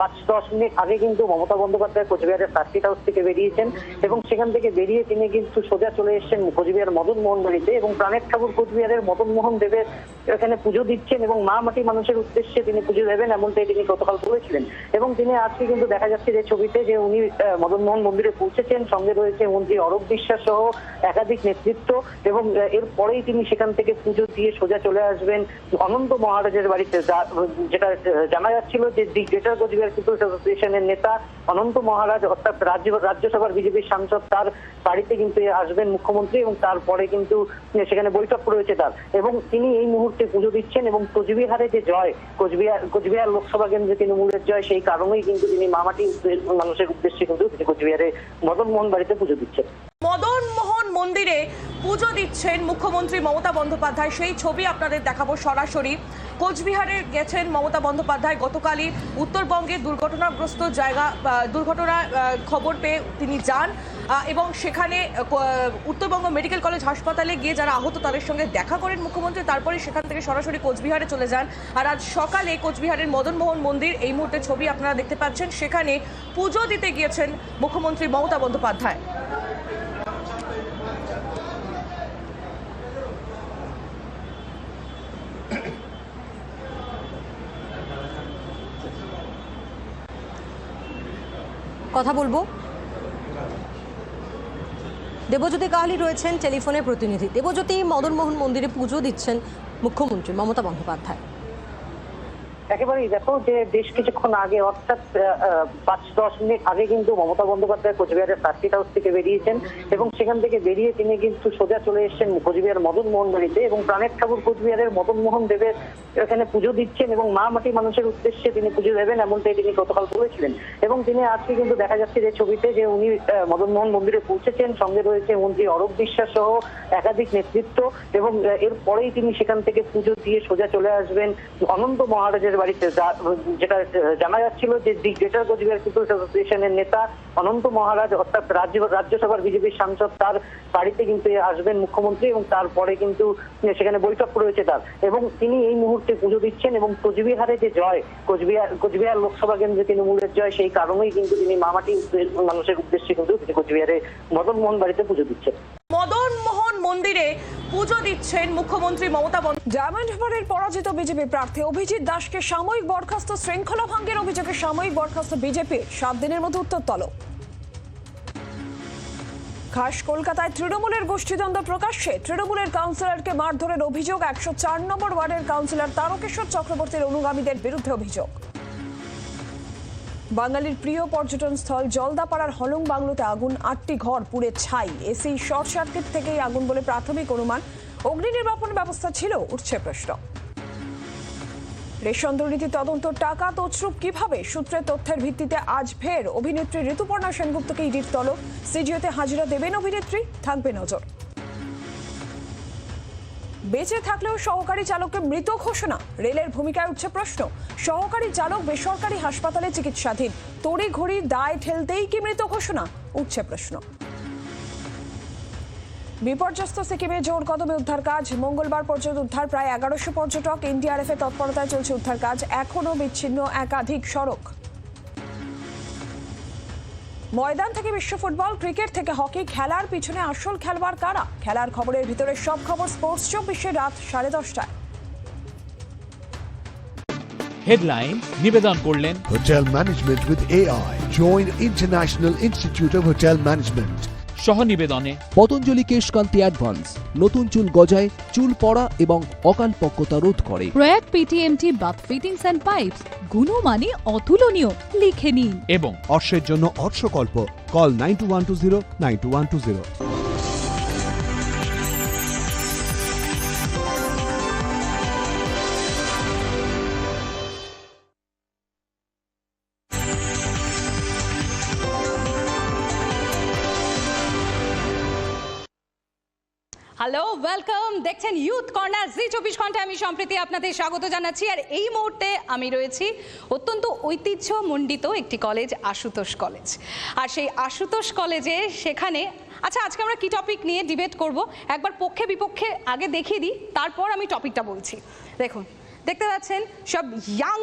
পাঁচ দশ মিনিট আগে কিন্তু মমতা বন্দ্যোপাধ্যায় কোচবিহারের সার্কিট হাউস থেকে বেরিয়েছেন এবং সেখান থেকে বেরিয়ে তিনি কিন্তু সোজা চলে এসেছেন কোচবিহার মদন মোহন বাড়িতে এবং প্রাণের ঠাকুর কোচবিহারের মদন মোহন দেবের এখানে পুজো দিচ্ছেন এবং মা মাটি মানুষের উদ্দেশ্যে তিনি পুজো দেবেন এমনটাই তিনি গতকাল বলেছিলেন। এবং তিনি আজকে কিন্তু দেখা যাচ্ছে যে ছবিতে যে উনি মদন মোহন মন্দিরে পৌঁছেছেন সঙ্গে রয়েছে মন্ত্রী অরূপ বিশ্বাস সহ একাধিক নেতৃত্ব এবং আহ, এর পরেই তিনি সেখান থেকে পুজো দিয়ে সোজা চলে আসবেন। অনন্ত মহারাজের বাড়িতে যেটা জানা যাচ্ছিল যে দি গ্রেটার কোচবিহার পিপুলস অ্যাসোসিয়েশনের নেতা অনন্ত মহারাজ, অর্থাৎ রাজ্য, রাজ্যসভার বিজেপির সাংসদ তার বাড়িতে কিন্তু আসবেন মুখ্যমন্ত্রী এবং তারপরে কিন্তু সেখানে বৈঠক রয়েছে তার। এবং তিনি এই মুহূর্তে পুজো দিচ্ছেন এবং কোচবিহারে যে জয়, কোচবিহার কোচবিহার লোকসভা কেন্দ্রে তৃণমূলের জয়, সেই কারণেই কিন্তু তিনি মামাটি মানুষের উদ্দেশ্যে কিন্তু কোচবিহারে মদন মোহন বাড়িতে পুজো দিচ্ছেন। মদন মোহন মন্দিরে পুজো দিচ্ছেন মুখ্যমন্ত্রী মমতা বন্দ্যোপাধ্যায়। সেই ছবি আপনাদের দেখাবো সরাসরি। কোচবিহারে গেছেন মমতা বন্দ্যোপাধ্যায়। গতকালই উত্তরবঙ্গে দুর্ঘটনাগ্রস্ত জায়গা দুর্ঘটনা খবর পেয়ে তিনি যান এবং সেখানে উত্তরবঙ্গ মেডিকেল কলেজ হাসপাতালে গিয়ে যারা আহত তাদের সঙ্গে দেখা করেন মুখ্যমন্ত্রী। তারপরে সেখান থেকে সরাসরি কোচবিহারে চলে যান। আর আজ সকালে কোচবিহারের মদন মোহন মন্দির, এই মুহূর্তে ছবি আপনারা দেখতে পাচ্ছেন। সেখানে পুজো দিতে গিয়েছেন মুখ্যমন্ত্রী মমতা বন্দ্যোপাধ্যায়। কথা বলব? দেবজ্যোতি কাহালি রয়েছেন টেলিফোনে প্রতিনিধি। দেবজ্যোতি মদনমোহন মন্দিরে পুজো দিচ্ছেন মুখ্যমন্ত্রী মমতা বন্দ্যোপাধ্যায়। একেবারেই দেখো যে বেশ কিছুক্ষণ আগে অর্থাৎ পাঁচ দশ মিনিট আগে কিন্তু মমতা বন্দ্যোপাধ্যায় কোচবিহারের সার্কিট হাউস থেকে বেরিয়েছেন এবং সেখান থেকে বেরিয়ে তিনি কিন্তু সোজা চলে এসেছেন কোচবিহার মদন মোহন বাড়িতে এবং প্রাণের ঠাকুর কোচবিহারের মদন মোহন দেবের এখানে পুজো দিচ্ছেন এবং মা মাটি মানুষের উদ্দেশ্যে তিনি পুজো দেবেন এমনটাই তিনি গতকাল বলেছিলেন। এবং তিনি আজকে কিন্তু দেখা যাচ্ছে যে ছবিতে যে উনি মদন মোহন মন্দিরে পৌঁছেছেন সঙ্গে রয়েছে মন্ত্রী অরূপ বিশ্বাস সহ একাধিক নেতৃত্ব এবং আহ, এর পরেই তিনি সেখান থেকে পুজো দিয়ে সোজা চলে আসবেন অনন্ত মহারাজের বাড়িতে যেটা, জানা যাচ্ছিল যে দি গ্রেটার কোচবিহার পিপুলস অ্যাসোসিয়েশনের নেতা অনন্ত মহারাজ, অর্থাৎ রাজ্য, রাজ্যসভার বিজেপির সাংসদ, তার বাড়িতে কিন্তু আসবেন মুখ্যমন্ত্রী এবং তারপরে কিন্তু সেখানে বৈঠক রয়েছে তার। এবং তিনি এই মুহূর্তে পুজো দিচ্ছেন এবং কোচবিহারে যে জয়, কোচবিহার কোচবিহার লোকসভা কেন্দ্রে তৃণমূলের জয়, সেই কারণেই কিন্তু তিনি মামাটি মানুষের উদ্দেশ্যে কিন্তু কোচবিহারে মদন মোহন বাড়িতে পুজো দিচ্ছেন। মদন মোহন মন্দিরে পুজো দিচ্ছেন মুখ্যমন্ত্রী মমতা বন্দ্যোপাধ্যায়। ডায়মন্ড হারবারের পরাজিত বিজেপি প্রার্থী অভিজিৎ দাসকে সাময়িক বরখাস্ত শৃঙ্খলা ভঙ্গের অভিযোগে সাময়িক বরখাস্ত বিজেপির সাত দিনের মধ্যে উত্তর তলব। খাস কলকাতায় তৃণমূলের গোষ্ঠীদ্বন্দ্ব প্রকাশ্যে। তৃণমূলের কাউন্সিলরকে মারধরের অভিযোগ, একশো চার নম্বর ওয়ার্ডের কাউন্সিলর তারকেশ্বর চক্রবর্তীর অনুগামীদের বিরুদ্ধে অভিযোগ। বাঙালির প্রিয় পর্যটন স্থল জলদাপাড়ার হলং বাংলোতে আগুন, আটটি ঘর পুড়ে ছাই। এসি শর্ট সার্কিট থেকেই আগুন বলে প্রাথমিক অনুমান। অগ্নি নির্বাপন ব্যবস্থা ছিল, উঠছে প্রশ্ন। রেশন দুর্নীতি তদন্ত, টাকা তছরূপ কীভাবে? সূত্রের তথ্যের ভিত্তিতে আজ ফের অভিনেত্রী ঋতুপর্ণা সেনগুপ্তকে ইডির তলব। সিজিওতে হাজিরা দেবেন অভিনেত্রী, থাকবে নজর। বেঁচে থাকলেও সহকারী চালককে মৃত ঘোষণা। রেলের ভূমিকায় উঠছে প্রশ্ন, সহকারী চালক বেসরকারি হাসপাতালে চিকিৎসাধীন। তড়ি ঘড়ি দায় ঠেলতেই কি মৃত ঘোষণা? উঠছে প্রশ্ন। বিপর্যস্ত সিকিমে জোর কদমে উদ্ধার কাজ। মঙ্গলবার পর্যন্ত উদ্ধার প্রায় এগারোশো পর্যটক। এনডিআরএফ এর তৎপরতায় চলছে উদ্ধার কাজ। এখনও বিচ্ছিন্ন একাধিক সড়ক। ময়দান থেকে বিশ্ব ফুটবল ক্রিকেট থেকে হকি খেলার পিছনে আসল খেলোয়াড় কারা খেলার খবরের ভিতরে সব খবর স্পোর্টস চব্বিশে রাত সাড়ে দশটায় হেডলাইন নিবেদন করলেন Hotel Management with AI. Join international institute of hotel Management. সহ নিবেদনে পতঞ্জলি কেশকান্তি অ্যাডভান্স। নতুন চুল গজায় চুল পড়া এবং অকাল পক্কতা রোধ করে। Prayag PTMT bath fittings and pipes গুণমানে অতুলনীয় লিখে নিন। এবং অর্শের জন্য Arshakalpa call nine two one two zero nine two one two zero. Hello welcome দেখছেন ইউথ কর্নার জি চব্বিশ ঘন্টায় আমি সম্প্রতি আপনাদের স্বাগত জানাচ্ছি। আর এই মুহূর্তে আমি রয়েছি অত্যন্ত ঐতিহ্যমণ্ডিত একটি কলেজ আশুতোষ কলেজ আর সেই আশুতোষ কলেজে সেখানে আচ্ছা আজকে আমরা কি টপিক নিয়ে ডিবেট করব? একবার পক্ষে বিপক্ষে আগে দেখিয়ে দিই, তারপর আমি টপিকটা বলছি। দেখুন, দেখতে পাচ্ছেন, সব ইয়াং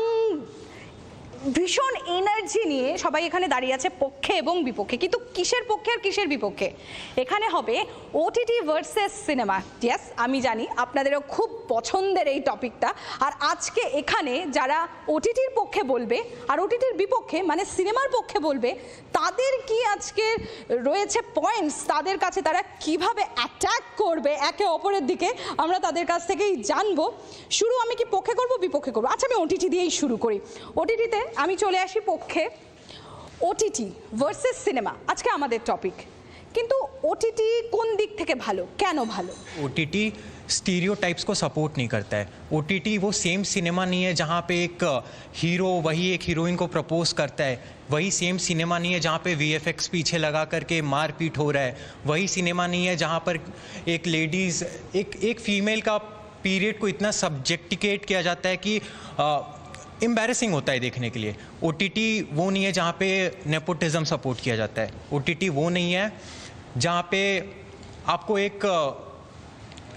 ভীষণ এনার্জি নিয়ে সবাই এখানে দাঁড়িয়ে আছে পক্ষে এবং বিপক্ষে। কিন্তু কিসের পক্ষে আর কিসের বিপক্ষে? এখানে হবে ওটিটি ভার্সেস সিনেমা ইয়েস আমি জানি আপনাদেরও খুব পছন্দের এই টপিকটা। আর আজকে এখানে যারা ওটিটির পক্ষে বলবে আর ওটিটির বিপক্ষে মানে সিনেমার পক্ষে বলবে, তাদের কি আজকে রয়েছে পয়েন্টস তাদের কাছে তারা কীভাবে অ্যাটাক করবে একে অপরের দিকে, আমরা তাদের কাছ থেকেই জানব। শুরু আমি কি পক্ষে করব, বিপক্ষে করব? আচ্ছা আমি ওটিটি দিয়েই শুরু করি। ওটিটিতে আমি চলে আসি পক্ষে ওটিটি ভার্সেস সিনেমা আজকে আমাদের টপিক কিন্তু ওটিটি কোন দিক থেকে ভালো কেন ভালো ओ टी टी स्टीरियोटाइप्स को सपोर्ट नहीं करता है ओ टी टी वो सेम सिनेमा नहीं है जहाँ पे एक हीरो वही एक हीरोइन को प्रपोज करता है वही सेम सिनेमा नहीं है जहाँ पे वी एफ एक्स पीछे लगा करके मारपीट हो रहा है वही सिनेमा नहीं है जहाँ पर एक लेडीज़ एक एक फीमेल का पीरियड को इतना सब्जेक्टिकेट किया जाता है कि एम्बेरसिंग होता है देखने के लिए। टी वो नहीं है जहाँ पे नेपोटिज्म सपोर्ट किया जाता है। टी वो नहीं है जहाँ पे आपको एक,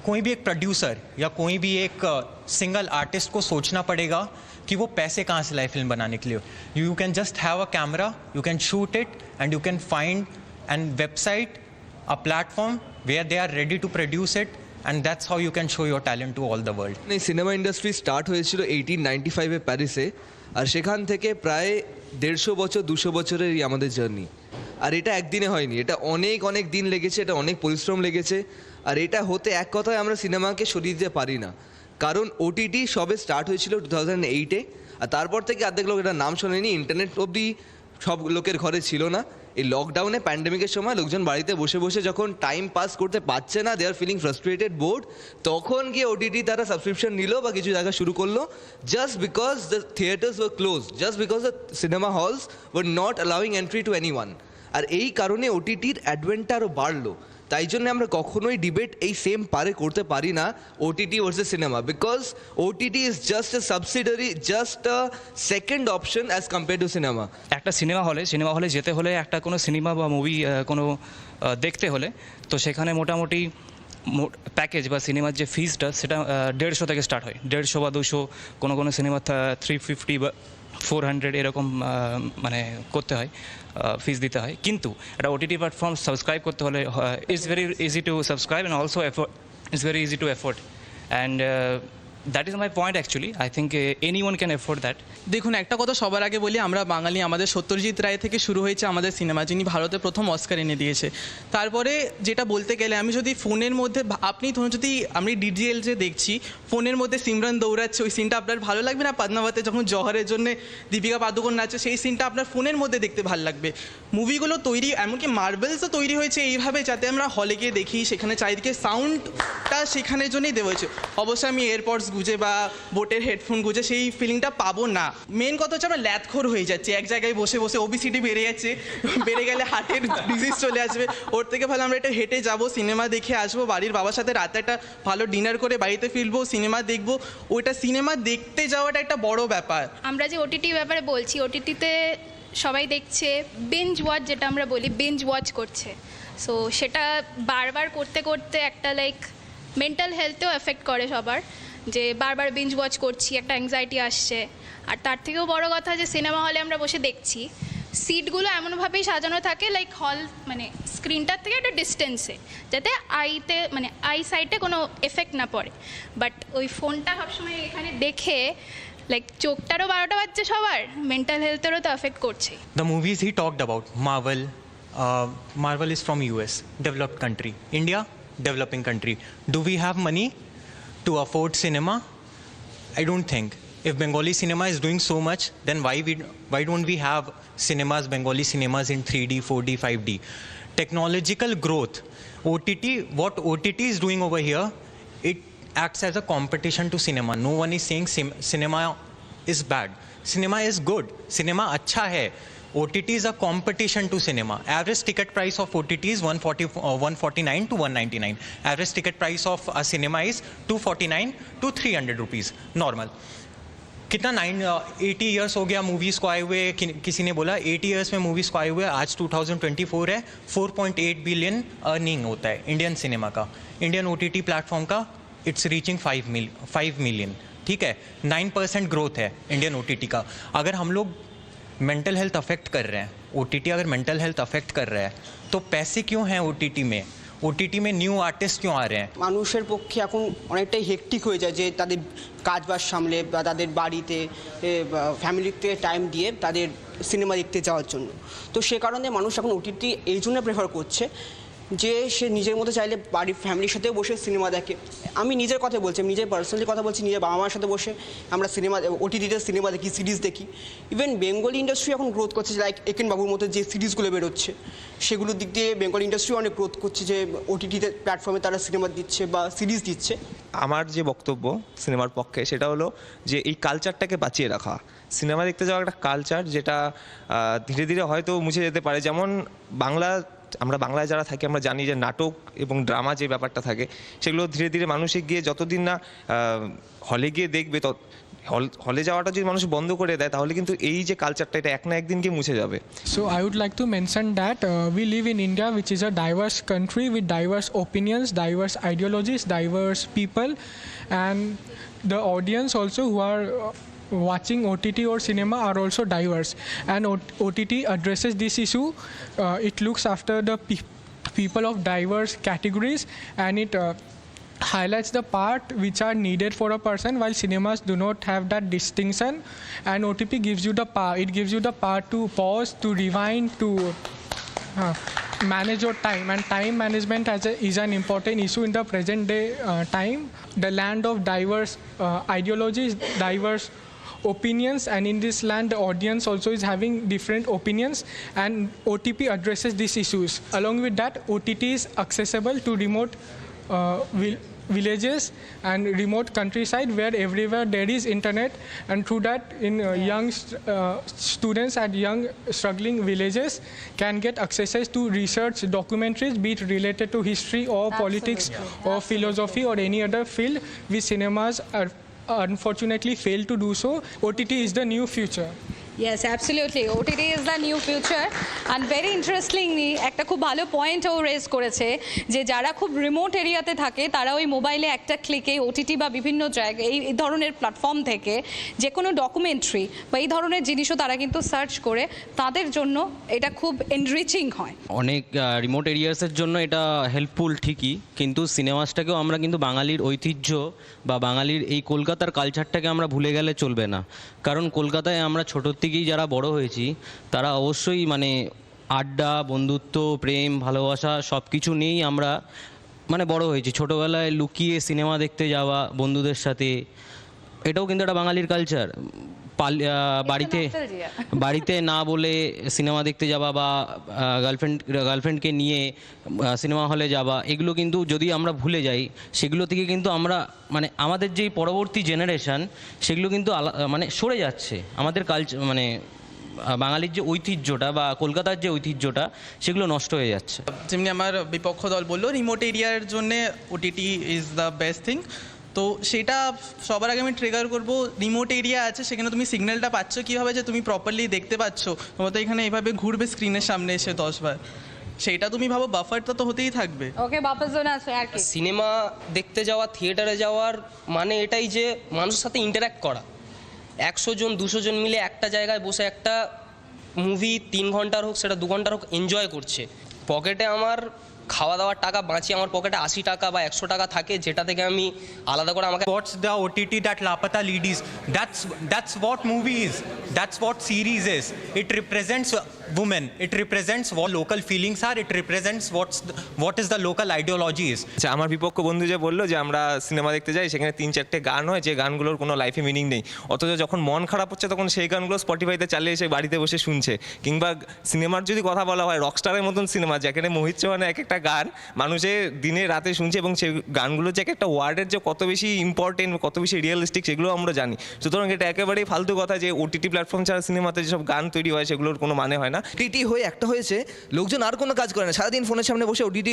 कोई भी एक प्रोड्यूसर या कोई भी एक सिंगल आर्टिस्ट को सोचना पड़ेगा कि वो पैसे कहाँ से लाए फ़िल्म बनाने के लिए। You can just have a camera you can shoot it and you can find and website a platform where they are ready to produce it and that's how you can show your talent to all the world এই cinema industry start হয়েছিল eighteen ninety ফাইভে প্যারিসে আর সেখান থেকে প্রায় দেড়শো বছর, দুশো বছরের আমাদের জার্নি আর এটা একদিনে হয়নি, এটা অনেক অনেক দিন লেগেছে, এটা অনেক পরিশ্রম লেগেছে, আর এটা হতে এক কথায় আমরা সিনেমাকে সরিয়ে দিতে পারি না। কারণ ওটিটি সবে স্টার্ট হয়েছিল টু থাউজেন্ড এইটে আর তারপর থেকে অর্ধেক লোক এটা নাম শোনেনি ইন্টারনেট অবধি সব লোকের ঘরে ছিল না। এই লকডাউনে প্যান্ডেমিকের সময় লোকজন বাড়িতে বসে বসে যখন টাইম পাস করতে পারছে না they are feeling frustrated bored তখন গিয়ে ওটিটি তারা সাবস্ক্রিপশন নিল বা কিছু জায়গা শুরু করল just because the theatres were close just because the cinema halls were not allowing entry to any আর এই কারণে ওটিটির অ্যাডভেন্টারও বাড়লো। তাই জন্য আমরা কখনোই ডিবেট এই সেম পারে করতে পারি না OTT versus cinema because OTT is just a subsidiary just a second option as compare to cinema একটা সিনেমা হলে সিনেমা হলে যেতে হলে একটা কোনো সিনেমা বা মুভি কোনো দেখতে হলে, তো সেখানে মোটামুটি প্যাকেজ বা সিনেমার যে ফিজটা সেটা দেড়শো থেকে স্টার্ট হয়। দেড়শো বা দুশো কোনো কোনো সিনেমা থ্রি ফিফটি বা ফোর হান্ড্রেড এরকম মানে করতে হয় ফিজ দিতে হয়। কিন্তু একটা ওটিটি প্ল্যাটফর্ম সাবস্ক্রাইব করতে হলে it's very easy to subscribe and also afford it's very easy to afford and that is my point actually I think anyone can afford that দেখুন, একটা কথা সবার আগে বলি, আমরা বাঙালি, আমাদের সত্যজিৎ রায় থেকে শুরু হয়েছে আমাদের সিনেমা, যিনি ভারতে প্রথম অস্কার এনে দিয়েছে। তারপরে যেটা বলতে গেলে, আমি যদি ফোনের মধ্যে, আপনি ধরুন যদি, আমি ডিডিএল যে দেখছি, ফোনের মধ্যে সিমরান দৌড়াচ্ছে, ওই সিনটা আপনার ভালো লাগবে না? পদ্মাবতে যখন জহরের জন্য দীপিকা পাদুকোন নাচছে, সেই সিনটা আপনার ফোনের মধ্যে দেখতে ভালো লাগবে। মুভিগুলো তৈরি, এমনকি মার্বেলসও তৈরি হয়েছে এইভাবে, যাতে আমরা হলে গিয়ে দেখি, সেখানে চারিদিকে সাউন্ডটা সেখানের জন্যই দেওয়া হয়েছে। অবশ্যই আমি এয়ারপডস গুজে বা বোটের হেডফোন গুজে সেই ফিলিংটা পাবো না। মেন কথা হচ্ছে আমরা ল্যাথখোর হয়ে যাচ্ছে। এক জায়গায় বসে বসে ওবিসিটি বেড়ে যাচ্ছে। বেড়ে গেলে হার্টের ডিজিজ চলে আসবে। ওর থেকে ভালো আমরা একটা হেঁটে যাব সিনেমা দেখে আসব, বাড়ির বাবার সাথে রাতে একটা ভালো ডিনার করে বাড়িতে ফিরবো সিনেমা দেখব। ওইটা সিনেমা দেখতে যাওয়াটা একটা বড় ব্যাপার। আমরা যে ওটিটি ব্যাপারে বলছি ওটিটিতে সবাই দেখছে বেঞ্জ ওয়াচ যেটা আমরা বলি বেঞ্জ ওয়াচ করছে। সো সেটা বারবার করতে করতে একটা লাইক মেন্টাল হেলথেও এফেক্ট করে সবার। যে বারবার বিঞ্জ ওয়াচ করছি একটা অ্যাংজাইটি আসছে আর তার থেকেও বড় কথা যে সিনেমা হলে আমরা বসে দেখছি সিটগুলো এমনভাবেই সাজানো থাকে লাইক হল মানে স্ক্রিনটার থেকে একটা ডিস্টেন্সে যাতে আইতে মানে আই সাইটে কোনো এফেক্ট না পড়ে বাট ওই ফোনটা সবসময় এখানে দেখে লাইক চোখটারও বারোটা বাজছে সবার মেন্টাল হেলথেরও তো এফেক্ট করছে movies he talked about, Marvel, uh, Marvel is from US, developed country. India, developing country. Do we have money to afford cinema? I don't think. If Bengali cinema is doing so much, then why we why don't we have cinemas, Bengali cinemas in 3D, 4D, 5D? Technological growth, OTT. What OTT is doing over here, it acts as a competition to cinema. No one is saying sim- cinema is bad. Cinema is good. Cinema अच्छा है. OTT is a competition to cinema. Average ticket price of OTT is 140, uh, 149 to 199. Average ticket price of a cinema is 249 to 300 rupees. Normal. कितना nine eighty years हो गया movies को आए हुए कि, किसी ने बोला एटी ईयर्स में मूवीज़ को आए हुए आज 2024 है 4.8 बिलियन अर्निंग होता है इंडियन सिनेमा का Indian O T T platform का it's reaching five mil five million ठीक है नाइन परसेंट ग्रोथ है इंडियन ओ टी टी का अगर हम लोग मेंटल हेल्थ अफेक्ट कर रहे हैं ओ अगर मेंटल हेल्थ अफेक्ट कर रहा है तो पैसे क्यों हैं ओ में ओ में न्यू आर्टिस्ट क्यों आ रहे हैं মানুষের পক্ষে এখন অনেকটাই হেকটিক হয়ে যায় যে তাদের কাজ বাজ সামলে বা তাদের বাড়িতে ফ্যামিলিতে টাইম দিয়ে তাদের সিনেমা দেখতে যাওয়ার জন্য তো সে কারণে মানুষ এখন ওটিটি এই জন্য প্রেফার করছে যে সে নিজের মতো চাইলে বাড়ির ফ্যামিলির সাথেও বসে সিনেমা দেখে। আমি নিজের কথা বলছি নিজের পার্সোনালি কথা বলছি, নিজের বাবা মার সাথে বসে আমরা সিনেমা ওটিটিতে সিনেমা দেখি সিরিজ দেখি। ইভেন বেঙ্গলি ইন্ডাস্ট্রি এখন গ্রোথ করছে লাইক একেন বাবুর মতো যে সিরিজগুলো বেরোচ্ছে, সেগুলোর দিক দিয়ে বেঙ্গল ইন্ডাস্ট্রি অনেক গ্রোথ করছে যে ওটিটিতে প্ল্যাটফর্মে তারা সিনেমা দিচ্ছে বা সিরিজ দিচ্ছে। আমার যে বক্তব্য সিনেমার পক্ষে, সেটা হলো যে এই কালচারটাকে বাঁচিয়ে রাখা। সিনেমা দেখতে যাওয়া একটা কালচার যেটা ধীরে ধীরে হয়তো মুছে যেতে পারে। যেমন বাংলা আমরা বাংলায় যারা থাকি, আমরা জানি যে নাটক এবং ড্রামা যে ব্যাপারটা থাকে, সেগুলো ধীরে ধীরে মানুষে গিয়ে যতদিন না হলে গিয়ে দেখবে, তত হল হলে যাওয়াটা যদি মানুষ বন্ধ করে দেয়, তাহলে কিন্তু এই যে কালচারটা এটা এক না একদিন গিয়ে মুছে যাবে। So I would like to mention that we live in India which is a diverse country with diverse opinions diverse ideologies diverse people and the audience also who are watching OTT or cinema are also diverse. And OTT addresses this issue. Uh, it looks after the pe- people of diverse categories, and it. Uh, highlights the part which are needed for a person while cinemas do not have that distinction and otp gives you the power it gives you the power to pause to rewind to uh, manage your time and time management a, is an important issue in the present day uh, time the land of diverse uh, ideologies diverse opinions and in this land the audience also is having different opinions and otp addresses these issues. Along with that ott is accessible to remote uh, vil- villages and remote countryside where everywhere there is internet and through that in uh, young st- uh, students at young struggling villages can get access to research documentaries be it related to history or politics or philosophy or any other field which cinemas are unfortunately fail to do so. Ott is the new future yes absolutely OTT is the new future and very interestingly একটা খুব ভালো পয়েন্টও raise করেছে যে যারা খুব remote এরিয়াতে থাকে, তারা ওই মোবাইলে একটা ক্লিকে ওটিটি বা বিভিন্ন জায়গায়, এই ধরনের প্ল্যাটফর্ম থেকে যে কোনো ডকুমেন্টারি বা এই ধরনের জিনিসও তারা কিন্তু সার্চ করে, তাদের জন্য এটা খুব এনরিচিং হয়। অনেক রিমোট এরিয়াসের জন্য এটা হেল্পফুল ঠিকই, কিন্তু সিনেমাসটাকেও আমরা কিন্তু বাঙালির ঐতিহ্য বা বাঙালির এই কলকাতার কালচারটাকে আমরা ভুলে গেলে চলবে না। কারণ কলকাতায় আমরা ছোটোর থেকেই যারা বড় হয়েছি, তারা অবশ্যই মানে আড্ডা, বন্ধুত্ব, প্রেম, ভালোবাসা সব কিছু নিয়েই আমরা মানে বড় হয়েছি। ছোটোবেলায় লুকিয়ে সিনেমা দেখতে যাওয়া বন্ধুদের সাথে, এটাও কিন্তু একটা বাঙালির কালচার বাড়িতে বাড়িতে না বলে সিনেমা দেখতে যাওয়া বা গার্লফ্রেন্ড গার্লফ্রেন্ডকে নিয়ে সিনেমা হলে যাওয়া এগুলো কিন্তু যদি আমরা ভুলে যাই সেগুলো থেকে কিন্তু আমরা মানে আমাদের যেই পরবর্তী জেনারেশান সেগুলো কিন্তু মানে সরে যাচ্ছে। আমাদের কালচার মানে বাঙালির যে ঐতিহ্যটা বা কলকাতার যে ঐতিহ্যটা সেগুলো নষ্ট হয়ে যাচ্ছে। যেমনি আমার বিপক্ষ দল বলল রিমোট এরিয়ার জন্য OTT is the best thing তো সেটা সবার আগে আমি ট্রিগার করব রিমোট এরিয়া আছে সেখানে তুমি সিগন্যালটা পাচ্ছ কীভাবে যে তুমি প্রপারলি দেখতে পাচ্ছ? তোমার তো এখানে এইভাবে ঘুরবে স্ক্রিনের সামনে এসে দশবার সেটা তুমি ভাবো বাফারটা তো হতেই থাকবে। ওকে বাপাস জোন আছে আর কি? সিনেমা দেখতে যাওয়া থিয়েটারে যাওয়ার মানে এটাই যে মানুষের সাথে ইন্টারাক্ট করা। একশো জন দুশো জন মিলে একটা জায়গায় বসে একটা মুভি তিন ঘণ্টার হোক সেটা দু ঘণ্টার হোক এনজয় করছে। পকেটে আমার খাওয়া দাওয়ার টাকা বাঁচিয়ে আমার পকেটে আশি টাকা বা একশো টাকা থাকে যেটা থেকে আমি আলাদা করে আমাকে What's the OTT that Lapata lead is? That's that's what movie is. That's what series is. It represents women. It represents what local feelings are. It represents what's the, what is the local ideology is. আচ্ছা আমার বিপক্ষ বন্ধু যে বলল যে আমরা cinema দেখতে যাই সেখানে তিন চারটে গান হয় যে গানগুলোর কোনো লাইফে মিনিং নেই অথচ যখন মন খারাপ হচ্ছে তখন সেই গানগুলো স্পটিফাইতে চালিয়ে এসে বাড়িতে বসে শুনছে কিংবা সিনেমার যদি কথা বলা হয় রকস্টারের মতন সিনেমা যেখানে মোহিত চৌহানের এক একটা গান, মানুষে দিনে রাতে শুনছে এবং সেই গানগুলো যে এক একটা ওয়ার্ডের যে কত বেশি ইম্পর্টেন্ট কত বেশি রিয়েলিস্টিক সেগুলো আমরা জানি। সুতরাং এটা একেবারেই ফালতু কথা যে ওটিটি প্ল্যাটফর্ম ছাড়া সিনেমাতে যেসব গান তৈরি হয় সেগুলোর কোনো মানে হয় না। ওটিটি হয়ে একটা হয়েছে, লোকজন আর কোনো কাজ করে না। সারাদিন ফোনের সামনে বসে ওটিটি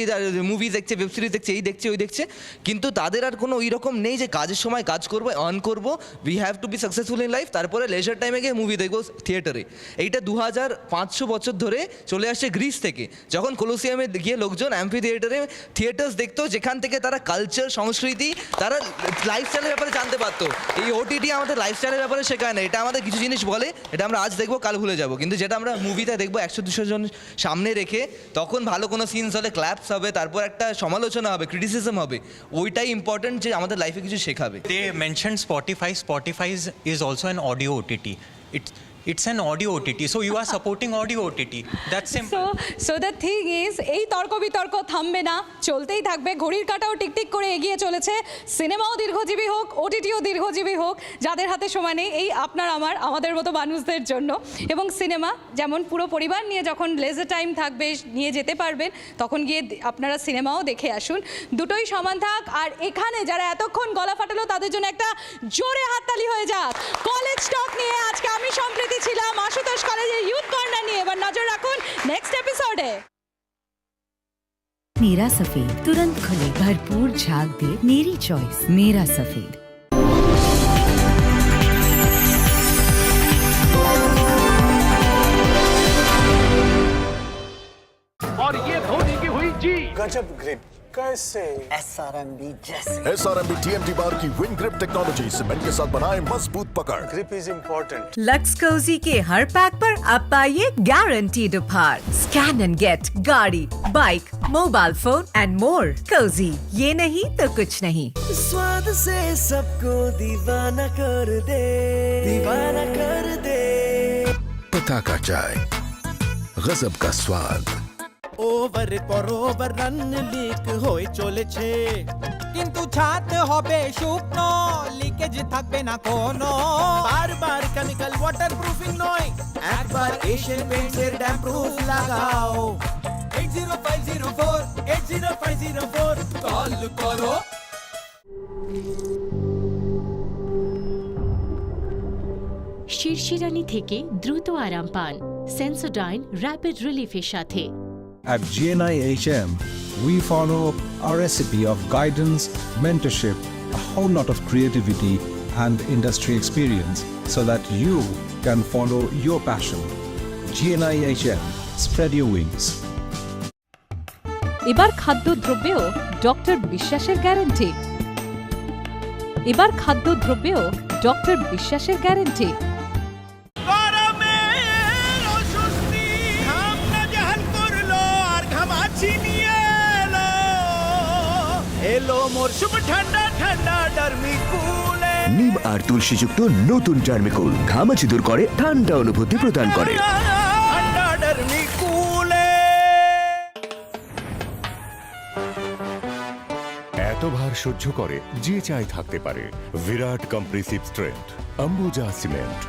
মুভি দেখছে ওয়েব সিরিজ দেখছে, এই দেখছে, ওই দেখছে। কিন্তু তাদের আর কোনো ওই রকম নেই যে কাজের সময় কাজ করব অন করব we have to be successful in life তারপরে লেজার টাইমে গিয়ে মুভি দেখব থিয়েটারে এইটা দু হাজার পাঁচশো বছর ধরে চলে আসছে গ্রিস থেকে। যখন কোলোসিয়ামে গিয়ে লোকজন লোকজন অ্যাম্পি থিয়েটারে থিয়েটার্স দেখতো, যেখান থেকে তারা কালচার সংস্কৃতি, তারা লাইফস্টাইলের ব্যাপারে জানতে পারতো। এই ওটিটি আমাদের লাইফস্টাইলের ব্যাপারে শেখায় না। এটা আমাদের কিছু জিনিস বলে, এটা আমরা আজ দেখব, কাল ভুলে যাব। কিন্তু যেটা আমরা মুভিতে দেখব, একশো দুশো জন সামনে রেখে, তখন ভালো কোনো সিনস হলে ক্ল্যাপস হবে, তারপর একটা সমালোচনা হবে ক্রিটিসিজম হবে। ওইটাই ইম্পর্টেন্ট যে আমাদের লাইফে কিছু শেখাবে। They mention Spotify Spotify is is an audio OTT OTT. It's an audio OTT. So you are supporting audio OTT. That's simple. So so the thing is এই তর্ক বিতর্ক থামবে না, চলতেই থাকবে ঘড়ির কাঁটাও টিকটিক করে এগিয়ে চলেছে সিনেমাও দীর্ঘজীবী হোক ওটিটিও দীর্ঘজীবী হোক, যাদের হাতে সময় নেই, এই আপনার, আমার, আমাদের মতো মানুষদের জন্য এবং সিনেমা, যেমন পুরো পরিবার নিয়ে যখন লেজার টাইম থাকবে, নিয়ে যেতে পারবেন, তখন গিয়ে আপনারা সিনেমাও দেখে আসুন দুটোই সমান থাক আর এখানে যারা এতক্ষণ গলা ফাটালো, তাদের জন্য একটা জোরে হাততালি হয়ে যাক কলেজ স্টক নিয়ে আজকে আমি আশুতোষ কলেজের ইউথ কর্নার নিয়ে এবার নজর রাখুন নেক্সট এপিসোডে मेरा सफेद तुरंत खुले भरपूर झाग दे मेरी चॉइस मेरा सफेद और ये धोनी की हुई जी गजब ग्रिप कैसे? एस आर एम बी जैसे। S R M B T M T bar की विंग ग्रिप टेक्नोलॉजी सीमेंट के साथ बनाए मज़बूत पकड़। Grip is important Lux Cozy के हर पैक पर आप पाइए गारंटीड उपहार। स्कैन एंड गेट गाड़ी bike mobile phone and more Cozy ये नहीं तो कुछ नहीं। स्वाद से सबको दीवाना कर दे। दीवाना कर दे। पता का चाय गजब का स्वाद। ওভার পর ওভার রান লিক হয়ে চলেছে কিন্তু ছাড়তে হবে শুকনো লিকেজ থাকবে না কোনো। বারবার কেমিক্যাল ওয়াটার প্রুফিং নয় একবার এশিয়ান পেইন্টসের ড্যাম প্রুফ লাগাও। 80504 80504 কল করো। শিরশিরানি থেকে দ্রুত আরাম পান। সেন্সোডাইন র্যাপিড রিলিফের সাথে। At GNIHM, we follow a recipe of guidance, mentorship, a whole lot of creativity and industry experience so that you can follow your passion. GNIHM, spread your wings. এবার খাদ্যদ্রব্যেও doctor বিশ্বাসের guarantee এবার খাদ্যদ্রব্যেও doctor বিশ্বাসের guarantee ঠান্ডা ঠান্ডা নিম আর তুলসীযুক্ত নতুন টার্মিকুল ঘামাচি দূর করে ঠান্ডা অনুভূতি প্রদান করে। এত ভার সহ্য করে যে চাই থাকতে পারে। বিরাট কম্প্রেসিভ স্ট্রেংথ অম্বুজা সিমেন্ট